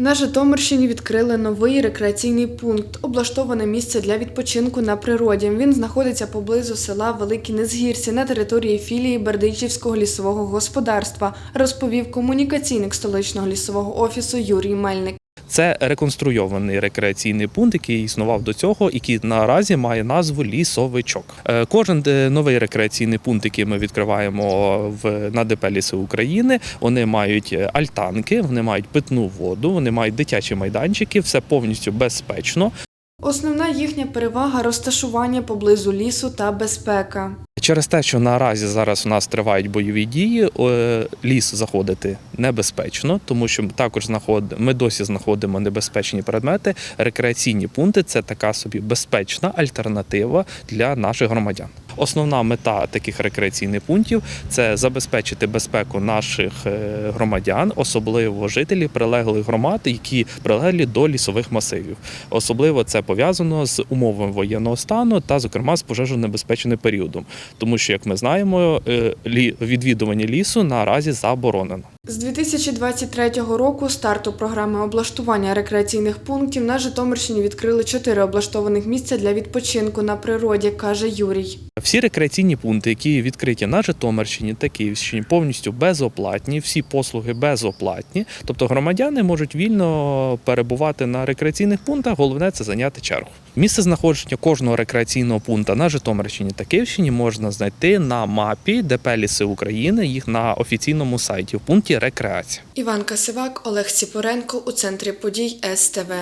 На Житомирщині відкрили новий рекреаційний пункт, облаштоване місце для відпочинку на природі. Він знаходиться поблизу села Великі Незгірці на території філії Бердичівського лісового господарства, розповів комунікаційник столичного лісового офісу Юрій Мельник. Це реконструйований рекреаційний пункт, який існував до цього, який наразі має назву лісовичок. Е, Кожен е, новий рекреаційний пункт, який ми відкриваємо в на ДП Ліси України, вони мають е, альтанки, вони мають питну воду, вони мають дитячі майданчики, все повністю безпечно. Основна їхня перевага розташування поблизу лісу та безпека. Через те, що наразі зараз у нас тривають бойові дії, ліс заходити небезпечно, тому що також ми досі знаходимо небезпечні предмети. Рекреаційні пункти це така собі безпечна альтернатива для наших громадян. Основна мета таких рекреаційних пунктів це забезпечити безпеку наших е, громадян, особливо жителів прилеглих громад, які прилеглі до лісових масивів. Особливо це пов'язано з умовами воєнного стану та, зокрема, з пожежонебезпечним періодом, тому що, як ми знаємо, е, відвідування лісу наразі заборонено. З 2023 року старту програми облаштування рекреаційних пунктів на Житомирщині відкрили чотири облаштованих місця для відпочинку на природі, каже Юрій. Всі рекреаційні пункти, які відкриті на Житомирщині та Київщині, повністю безоплатні, всі послуги безоплатні. Тобто громадяни можуть вільно перебувати на рекреаційних пунктах. Головне це зайняти чергу. Місце знаходження кожного рекреаційного пункту на Житомирщині та Київщині можна знайти на мапі ДП Ліси України, їх на офіційному сайті в пункті рекреація. Іван Касивак, Олег Сіпоренко у центрі подій СТВ.